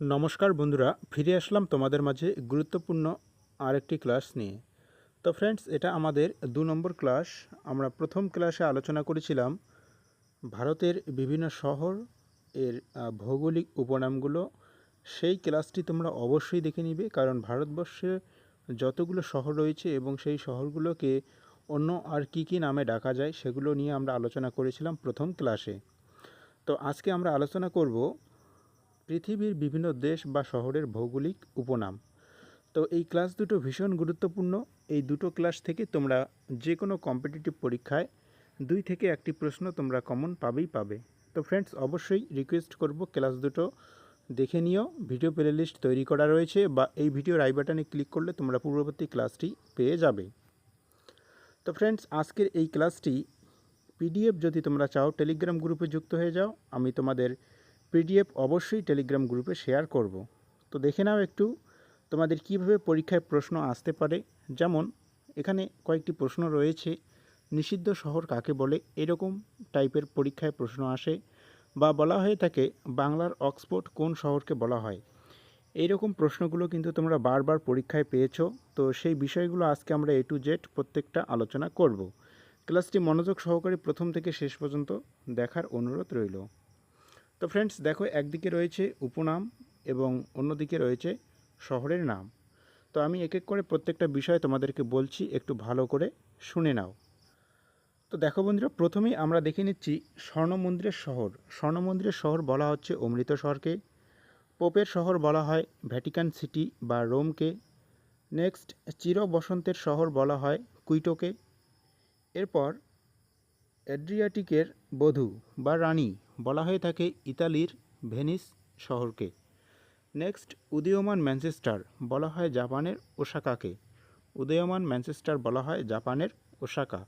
নমস্কার বন্ধুরা, ফিরে আসলাম তোমাদের মাঝে গুরুত্বপূর্ণ আরেকটি ক্লাস নিয়ে। তো ফ্রেন্ডস এটা আমাদের দু নম্বর ক্লাস। আমরা প্রথম ক্লাসে আলোচনা করেছিলাম ভারতের বিভিন্ন শহর, এর ভৌগোলিক উপনামগুলো। সেই ক্লাসটি তোমরা অবশ্যই দেখে নিবে, কারণ ভারতবর্ষে যতগুলো শহর রয়েছে এবং সেই শহরগুলোকে অন্য আর কি কি নামে ডাকা যায় সেগুলো নিয়ে আমরা আলোচনা করেছিলাম প্রথম ক্লাসে। তো আজকে আমরা আলোচনা করব পৃথিবীর বিভিন্ন দেশ বা শহরের ভৌগোলিক উপনাম। তো এই ক্লাস দুটো ভীষণ গুরুত্বপূর্ণ। এই দুটো ক্লাস থেকে তোমরা যে কোনো কম্পিটিটিভ পরীক্ষায় দুই থেকে একটি প্রশ্ন তোমরা কমন পাবেই পাবে। তো ফ্রেন্ডস, অবশ্যই রিকোয়েস্ট করব ক্লাস দুটো দেখে নিও। ভিডিও প্লে লিস্ট তৈরি করা রয়েছে বা এই ভিডিওর আই বাটনে ক্লিক করলে তোমরা পূর্ববর্তী ক্লাসটি পেয়ে যাবে। তো ফ্রেন্ডস, আজকের এই ক্লাসটি পিডিএফ যদি তোমরা চাও, টেলিগ্রাম গ্রুপে যুক্ত হয়ে যাও। আমি তোমাদের পিডিএফ অবশ্যই টেলিগ্রাম গ্রুপে শেয়ার করব। তো দেখে নাও একটু তোমাদের কীভাবে পরীক্ষায় প্রশ্ন আসতে পারে। যেমন, এখানে কয়েকটি প্রশ্ন রয়েছে। নিষিদ্ধ শহর কাকে বলে? এরকম টাইপের পরীক্ষায় প্রশ্ন আসে বা বলা হয়ে থাকে, বাংলার অক্সফোর্ড কোন শহরকে বলা হয়? এইরকম প্রশ্নগুলো কিন্তু তোমরা বারবার পরীক্ষায় পেয়েছ। তো সেই বিষয়গুলো আজকে আমরা এ টু জেড প্রত্যেকটা আলোচনা করব। ক্লাসটি মনোযোগ সহকারে প্রথম থেকে শেষ পর্যন্ত দেখার অনুরোধ রইল। তো ফ্রেন্ডস দেখো একদিকে রয়েছে উপনাম এবং অন্যদিকে রয়েছে শহরের নাম। তো আমি এক এক করে প্রত্যেকটা বিষয় তোমাদেরকে বলছি, একটু ভালো করে শুনে নাও। তো দেখো বন্ধুরা, প্রথমেই আমরা দেখে নিচ্ছি স্বর্ণ মন্দিরের শহর। স্বর্ণ মন্দিরের শহর বলা হচ্ছে অমৃতসরকে। পোপের শহর বলা হয় ভ্যাটিকান সিটি বা রোমকে। নেক্সট চির বসন্তের শহর বলা হয় কুইটোকে। এরপর অ্যাড্রিয়াটিকের বধূ বা রানী বলা হয়ে থাকে ইতালির ভেনিস শহরকে। নেক্সট, উদীয়মান ম্যানচেস্টার বলা হয় জাপানের ওসাকাকে। উদীয়মান ম্যানচেস্টার বলা হয় জাপানের ওসাকা।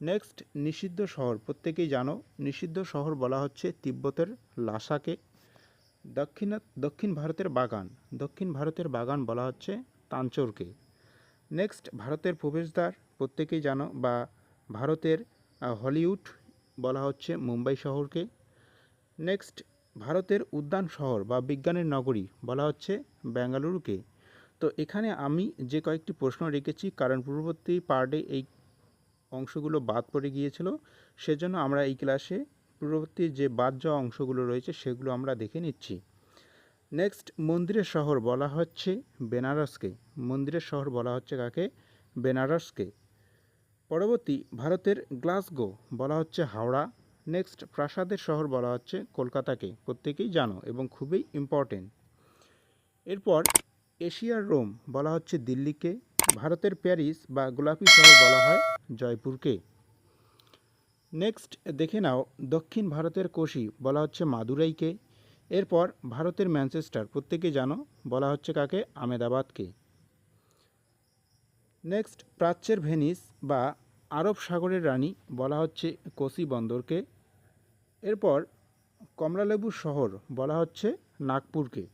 নেক্সট, নিষিদ্ধ শহর। প্রত্যেকেই জানো, নিষিদ্ধ শহর বলা হচ্ছে তিব্বতের লাসাকে। দক্ষিণ দক্ষিণ ভারতের বাগান। দক্ষিণ ভারতের বাগান বলা হচ্ছে তাঞ্চোরকে। নেক্সট, ভারতের প্রবেশদ্বার। প্রত্যেকেই জানো, বা ভারতের হলিউড বলা হচ্ছে মুম্বাই শহরকে। নেক্সট ভারতের উদ্যান শহর বা বিজ্ঞানের নগরী বলা হচ্ছে বেঙ্গালুরুকে। তো এখানে আমি যে কয়েকটি প্রশ্ন রেখেছি, কারণ পূর্ববর্তী পার্টে এই অংশগুলো বাদ পড়ে গিয়েছিল, সেজন্য আমরা এই ক্লাসে পূর্ববর্তী যে বাদ যাওয়া অংশগুলো রয়েছে, সেগুলো আমরা দেখে নিচ্ছি। নেক্সট মন্দিরের শহর বলা হচ্ছে বেনারসকে। মন্দিরের শহর বলা হচ্ছে কাকে? বেনারসকে। পরবর্তী, ভারতের গ্লাসগো বলা হচ্ছে হাওড়া। নেক্সট প্রাসাদের শহর বলা হচ্ছে কলকাতাকে। প্রত্যেকেই জানো এবং খুবই ইম্পর্টেন্ট এরপর, এশিয়ার রোম বলা হচ্ছে দিল্লিকে। ভারতের প্যারিস বা গোলাপি শহর বলা হয় জয়পুরকে। নেক্সট দেখে নাও, দক্ষিণ ভারতের কোশি বলা হচ্ছে মাদুরাইকে। এরপর, ভারতের ম্যানচেস্টার, প্রত্যেকেই জানো, বলা হচ্ছে কাকে? আমেদাবাদকে নেক্সট প্রাচ্যের ভেনিস বা আরব সাগরের রানী বলা হচ্ছে কোসি বন্দরকে। এরপর কমলালেবুর শহর বলা হচ্ছে নাগপুরকে।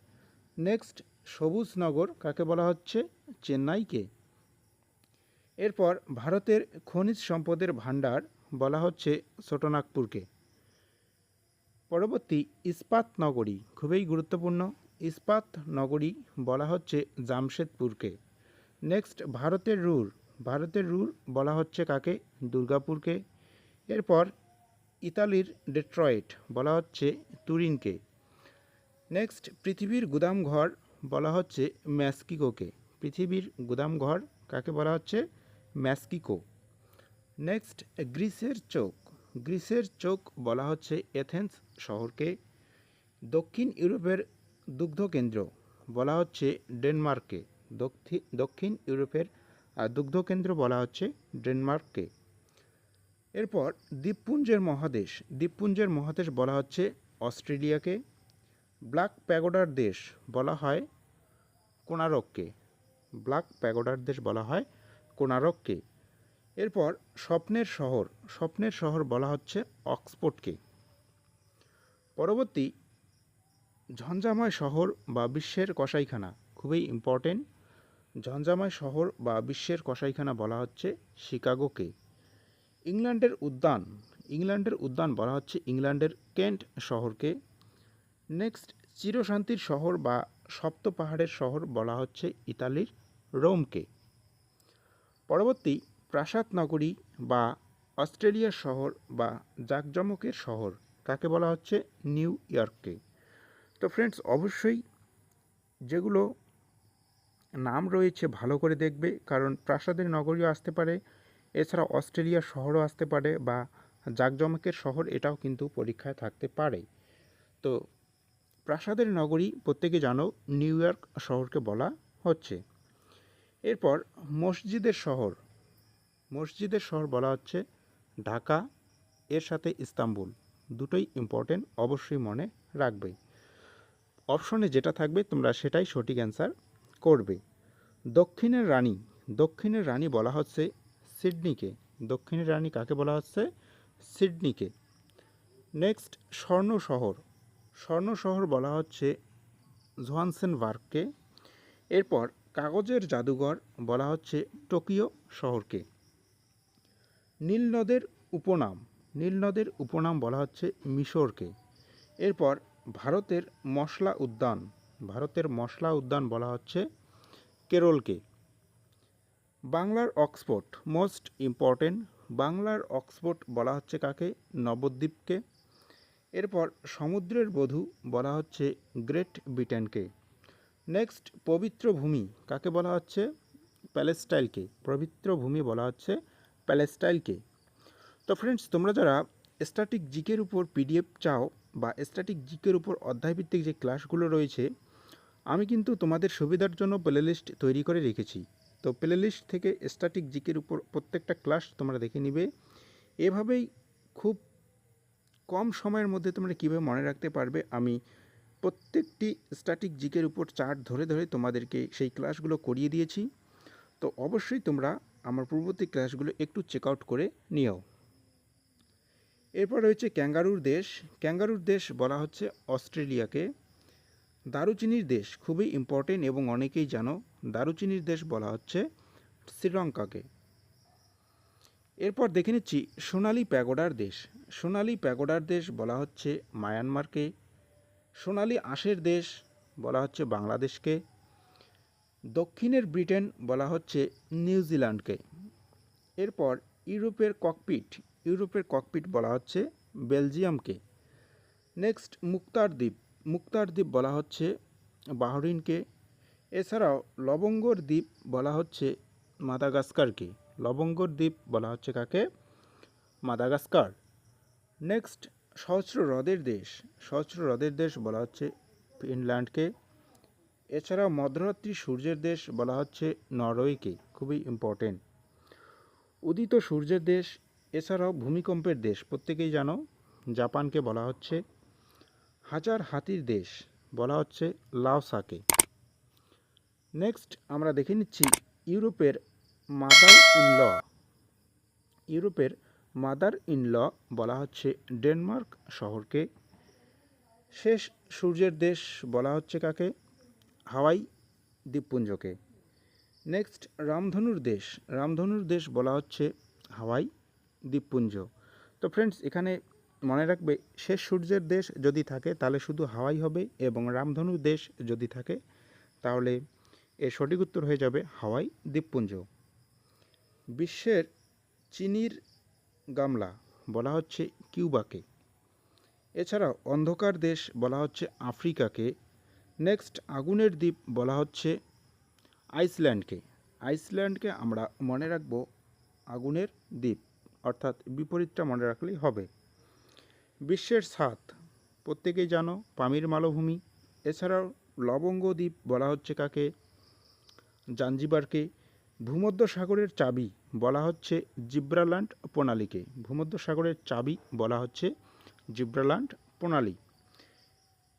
নেক্সট সবুজ নগর কাকে বলা হচ্ছে? চেন্নাইকে। এরপর ভারতের খনিজ সম্পদের ভাণ্ডার বলা হচ্ছে ছোটনাগপুরকে। পরবর্তী ইস্পাত নগরী খুবই গুরুত্বপূর্ণ। ইস্পাত নগরী বলা হচ্ছে জামশেদপুরকে। নেক্সট, ভারতের রুর। ভারতের রুর বলা হচ্ছে কাকে? দুর্গাপুরকে। এরপর ইতালির ডেট্রয়েট বলা হচ্ছে তুরিনকে। নেক্সট, পৃথিবীর গুদামঘর বলা হচ্ছে ম্যাস্কিকোকে। পৃথিবীর গুদামঘর কাকে বলা হচ্ছে? ম্যাস্কিকো। নেক্সট, গ্রিসের চোখ। গ্রিসের চোখ বলা হচ্ছে এথেন্স শহরকে। দক্ষিণ ইউরোপের দুগ্ধ কেন্দ্র বলা হচ্ছে ডেনমার্ককে। দক্ষি- দক্ষিণ ইউরোপের দুগ্ধ কেন্দ্র বলা হচ্ছে ডেনমার্ককে। এরপর দ্বীপপুঞ্জের মহাদেশ। দ্বীপপুঞ্জের মহাদেশ বলা হচ্ছে অস্ট্রেলিয়াকে। ব্ল্যাক প্যাগোডার দেশ বলা হয় কোনারককে ব্ল্যাক প্যাগোডার দেশ বলা হয় কোনারককে এরপর স্বপ্নের শহর। স্বপ্নের শহর বলা হচ্ছে অক্সফোর্ডকে। পরবর্তী ঝঞ্ঝাময় শহর বা বিশ্বের কসাইখানা। খুবই ইম্পর্টেন্ট ঝঞ্ঝাময় শহর বা বিশ্বের কসাইখানা বলা হচ্ছে শিকাগোকে। ইংল্যান্ডের উদ্যান ইংল্যান্ডের উদ্যান বলা হচ্ছে ইংল্যান্ডের কেন্ট শহরকে। নেক্সট, চিরশান্তির শহর বা সপ্ত পাহাড়ের শহর বলা হচ্ছে ইতালির রোমকে। পরবর্তী, প্রাসাদ নগরী বা অস্ট্রেলিয়ার শহর বা জাকজমকের শহর কাকে বলা হচ্ছে? নিউ ইয়র্ককে। তো ফ্রেন্ডস, অবশ্যই যেগুলো নাম রয়েছে ভালো করে দেখবে, কারণ প্রাসাদের নগরীও আসতে পারে এছাড়া অস্ট্রেলিয়া শহরও আসতে পারে বা জাকজমকের শহর এটাও কিন্তু পরীক্ষায় থাকতে পারে। তো প্রাসাদের নগরী প্রত্যেকে জানো, নিউ ইয়র্ক শহরকে বলা হচ্ছে। এরপর মসজিদের শহর। মসজিদের শহর বলা হচ্ছে ঢাকা, এর সাথে ইস্তাম্বুল। দুটোই ইম্পর্টেন্ট অবশ্যই মনে রাখবে। অপশনে যেটা থাকবে, তোমরা সেটাই সঠিক অ্যান্সার করবে। দক্ষিণের রানী। দক্ষিণের রানী বলা হচ্ছে সিডনিকে। দক্ষিণের রানী কাকে বলা হচ্ছে? সিডনিকে। নেক্সট, স্বর্ণ শহর। স্বর্ণ শহর বলা হচ্ছে জোহানসেনবার্গকে এরপর, কাগজের জাদুঘর বলা হচ্ছে টোকিও শহরকে। নীল নদের উপনাম। নীল নদের উপনাম বলা হচ্ছে মিশরকে। এরপর, ভারতের মশলা উদ্যান। ভারতের মশলা উদ্যান বলা হচ্ছে কেরলকে। বাংলার অক্সফোর্ড মোস্ট ইম্পর্টেন্ট। বাংলার অক্সফোর্ড বলা হচ্ছে কাকে? নবদ্বীপকে। এরপর সমুদ্রের বধূ বলা হচ্ছে গ্রেট ব্রিটেনকে। নেক্সট, পবিত্র ভূমি কাকে বলা হচ্ছে? প্যালেস্টাইলকে। পবিত্র ভূমি বলা হচ্ছে প্যালেস্টাইলকে। তো ফ্রেন্ডস তোমরা যারা স্ট্যাটিক জিকের উপর পিডিএফ চাও বা স্ট্যাটিক জিকের উপর অধ্যায়ভিত্তিক যে ক্লাসগুলো রয়েছে, আমি কিন্তু তোমাদের সুবিধার জন্য প্লেলিস্ট তৈরি করে রেখেছি। তো প্লেলিস্ট থেকে স্ট্যাটিক জিকের উপর প্রত্যেকটা ক্লাস তোমরা দেখে নিবে। এভাবেই খুব কম সময়ের মধ্যে তোমরা কীভাবে মনে রাখতে পারবে, আমি প্রত্যেকটি স্ট্যাটিক জিকের উপর চার্ট ধরে ধরে তোমাদেরকে সেই ক্লাসগুলো করিয়ে দিয়েছি। তো অবশ্যই তোমরা আমার পূর্ববর্তী ক্লাসগুলো একটু চেক আউট করে নিও। এরপর রয়েছে ক্যাঙ্গারুর দেশ। ক্যাঙ্গারুর দেশ বলা হচ্ছে অস্ট্রেলিয়াকে। দারুচিনির দেশ, খুবই ইম্পর্টেন্ট এবং অনেকেই জানো। দারুচিনির দেশ বলা হচ্ছে শ্রীলঙ্কাকে। এরপর দেখে নিচ্ছি সোনালি প্যাগোডার দেশ। সোনালি প্যাগোডার দেশ বলা হচ্ছে মায়ানমারকে। সোনালি আঁশের দেশ বলা হচ্ছে বাংলাদেশকে। দক্ষিণের ব্রিটেন বলা হচ্ছে নিউজিল্যান্ডকে। এরপর ইউরোপের ককপিট ইউরোপের ককপিট বলা হচ্ছে বেলজিয়ামকে। নেক্সট মুক্তার দ্বীপ মুক্তার দ্বীপ বলা হচ্ছে বাহরিনকে। এছাড়াও লবঙ্গর দ্বীপ বলা হচ্ছে মাদাগাস্কারকে। লবঙ্গর দ্বীপ বলা হচ্ছে কাকে? মাদাগাস্কার। নেক্সট, সহস্র হ্রদের দেশ। সহস্র হ্রদের দেশ বলা হচ্ছে ফিনল্যান্ডকে। এছাড়াও মধ্যরাত্রি সূর্যের দেশ বলা হচ্ছে নরওয়েকে, খুবই ইম্পর্টেন্ট উদিত সূর্যের দেশ, এছাড়াও ভূমিকম্পের দেশ, প্রত্যেকেই জানো। জাপানকে বলা হচ্ছে হাজার হাতির দেশ, বলা হচ্ছে লাওসাকে। নেক্সট আমরা দেখে নিচ্ছি ইউরোপের মাদার ইন ল ইউরোপের মাদার ইন ল বলা হচ্ছে ডেনমার্ক শহরকে। শেষ সূর্যের দেশ বলা হচ্ছে কাকে? হাওয়াই দ্বীপপুঞ্জকে। নেক্সট রামধনুর দেশ। রামধনুর দেশ বলা হচ্ছে হাওয়াই দ্বীপপুঞ্জ। তো ফ্রেন্ডস এখানে মনে রাখবে, শেষ সূর্যের দেশ যদি থাকে, তাহলে শুধু হাওয়াই হবে এবং রামধনুর দেশ যদি থাকে, তাহলে এর সঠিক উত্তর হয়ে যাবে হাওয়াই দ্বীপপুঞ্জ। বিশ্বের চিনির গামলা বলা হচ্ছে কিউবাকে। এছাড়াও অন্ধকার দেশ বলা হচ্ছে আফ্রিকাকে। নেক্সট আগুনের দ্বীপ বলা হচ্ছে আইসল্যান্ডকে। আইসল্যান্ডকে আমরা মনে রাখব আগুনের দ্বীপ, অর্থাৎ বিপরীতটা মনে রাখলেই হবে। বিশ্বের সাত প্রত্যেকেই জানো, পামির মালভূমি। এছাড়াও লবঙ্গ দ্বীপ বলা হচ্ছে কাকে? জাঞ্জিবারকে ভূমধ্য সাগরের চাবি বলা হচ্ছে জিব্রাল্যান্ড প্রণালীকে। ভূমধ্য সাগরের চাবি বলা হচ্ছে জিব্রাল্যান্ড প্রণালী।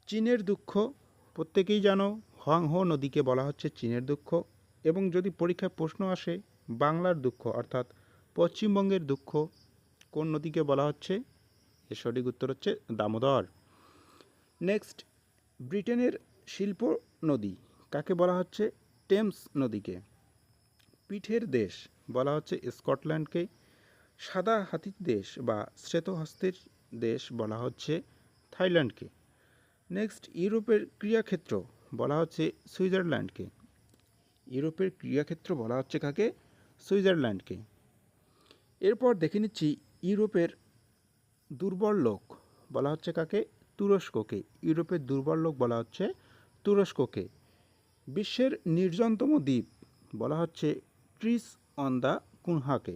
চীনের দুঃখ প্রত্যেকেই জানো, হোয়াংহো নদীকে বলা হচ্ছে চীনের দুঃখ। এবং যদি পরীক্ষায় প্রশ্ন আসে, বাংলার দুঃখ অর্থাৎ পশ্চিমবঙ্গের দুঃখ, কোন নদীকে বলা হচ্ছে? এর সঠিক উত্তর হচ্ছে দামোদর। নেক্সট ব্রিটেনের শিল্প নদী, কাকে বলা হচ্ছে? টেমস নদীকে। পিঠের দেশ বলা হচ্ছে স্কটল্যান্ডকে। সাদা হাতির দেশ বা শ্বেতহস্তের দেশ বলা হচ্ছে থাইল্যান্ডকে। নেক্সট, ইউরোপের ক্রিয়াক্ষেত্র বলা হচ্ছে সুইজারল্যান্ডকে। ইউরোপের ক্রিয়াক্ষেত্র বলা হচ্ছে কাকে? সুইজারল্যান্ডকে। এরপর দেখে নিচ্ছি ইউরোপের দুর্বল লোক বলা হচ্ছে কাকে? তুরস্ককে। ইউরোপের দুর্বল লোক বলা হচ্ছে তুরস্ককে। বিশ্বের নির্জনতম দ্বীপ, বলা হচ্ছে ট্রিস অন দ্য কুনহাকে।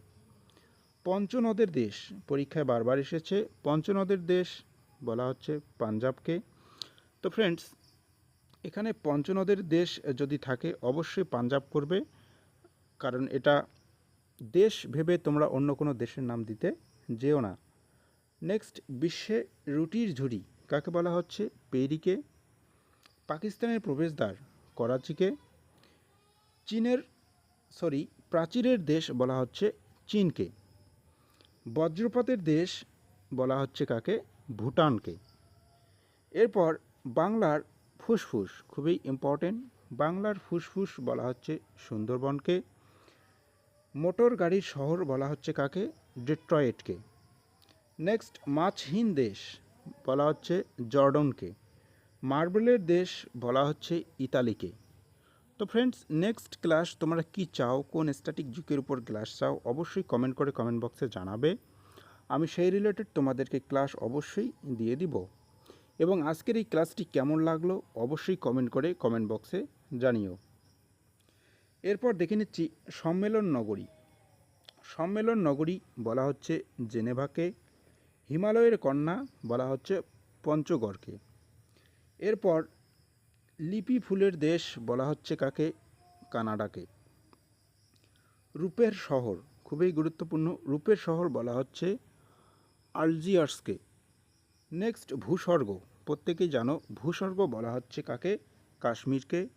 পঞ্চনদের দেশ, পরীক্ষায় বারবার এসেছে। পঞ্চনদের দেশ, বলা হচ্ছে পাঞ্জাবকে। তো ফ্রেন্ডস এখানে পঞ্চনদের দেশ যদি থাকে, অবশ্যই পাঞ্জাব করবে কারণ এটা দেশ ভেবে তোমরা অন্য কোনো দেশের নাম দিতে যেও না। নেক্সট বিশ্বে রুটির ঝুড়ি, কাকে বলা হচ্ছে? পেরিকে। পাকিস্তানের প্রবেশদ্বার করাচিকে। চীনের সরি প্রাচীরের দেশ বলা হচ্ছে চীনকে। বজ্রপাতের দেশ বলা হচ্ছে কাকে? ভুটানকে। এরপর বাংলার ফুসফুস, খুবই ইম্পর্টেন্ট বাংলার ফুসফুস বলা হচ্ছে সুন্দরবনকে। মোটর গাড়ির শহর বলা হচ্ছে কাকে? ডেট্রয়েটকে। নেক্সট মাছহীন দেশ বলা হচ্ছে জর্ডনকে। মার্বেলের দেশ বলা হচ্ছে ইতালিকে। তো ফ্রেন্ডস নেক্সট ক্লাস তোমরা কি চাও? কোন স্ট্যাটিক যুগের উপর ক্লাস চাও? অবশ্যই কমেন্ট করে কমেন্ট বক্সে জানাবে। আমি সেই রিলেটেড তোমাদেরকে ক্লাস অবশ্যই দিয়ে দিব। এবং আজকের এই ক্লাসটি কেমন লাগল? অবশ্যই কমেন্ট করে কমেন্ট বক্সে জানিও। এরপর দেখে নিচ্ছি সম্মেলন নগরী। সম্মেলন নগরী বলা হচ্ছে জেনেভাকে। হিমালয়ের কন্যা বলা হচ্ছে পঞ্চগড়কে। এরপর লিপি ফুলের দেশ বলা হচ্ছে কাকে? কানাডাকে। রূপের শহর, খুবই গুরুত্বপূর্ণ। রূপের শহর বলা হচ্ছে আলজিয়ার্সকে। নেক্সট, ভূস্বর্গ। প্রত্যেকেই জানো, ভূস্বর্গ বলা হচ্ছে কাকে? কাশ্মীরকে।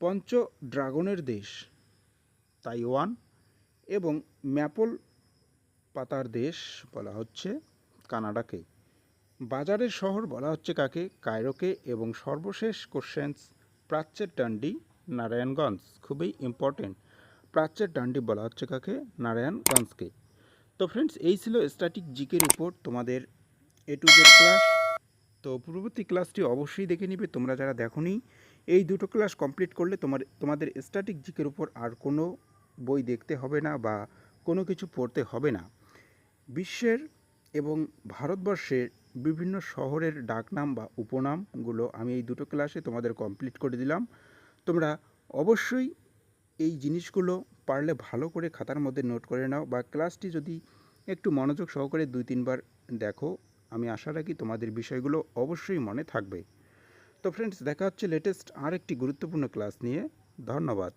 পঞ্চ ড্রাগনের দেশ, তাইওয়ান। এবং ম্যাপল পাতার দেশ বলা হচ্ছে কানাডাকে। বাজারের শহর বলা হচ্ছে কাকে? কায়রোকে এবং সর্বশেষ কোশ্চেন্স প্রাচ্যের ডান্ডি, নারায়ণগঞ্জ, খুবই ইম্পর্টেন্ট প্রাচ্যের ডান্ডি বলা হচ্ছে কাকে? নারায়ণগঞ্জকে। তো ফ্রেন্ডস এই ছিল স্ট্যাটিক জিকের উপর তোমাদের এ টু জেড ক্লাস তো পূর্ববর্তী ক্লাসটি অবশ্যই দেখে নিবে, তোমরা যারা দেখোনি, এই দুটো ক্লাস কমপ্লিট করলে তোমার, তোমাদের স্ট্যাটিক জিকের উপর আর কোনো বই দেখতে হবে না বা কোনো কিছু পড়তে হবে না। বিশ্বের এবং ভারতবর্ষের বিভিন্ন শহরের ডাকনাম বা উপনামগুলো আমি এই দুটো ক্লাসে তোমাদের কমপ্লিট করে দিলাম। তোমরা অবশ্যই এই জিনিসগুলো পারলে ভালো করে খাতার মধ্যে নোট করে নাও বা ক্লাসটি যদি একটু মনোযোগ সহকারে দুই, তিনবার দেখো, আমি আশা রাখি তোমাদের বিষয়গুলো অবশ্যই মনে থাকবে। তো ফ্রেন্ডস দেখা হচ্ছে লেটেস্ট আর একটি গুরুত্বপূর্ণ ক্লাস নিয়ে। ধন্যবাদ।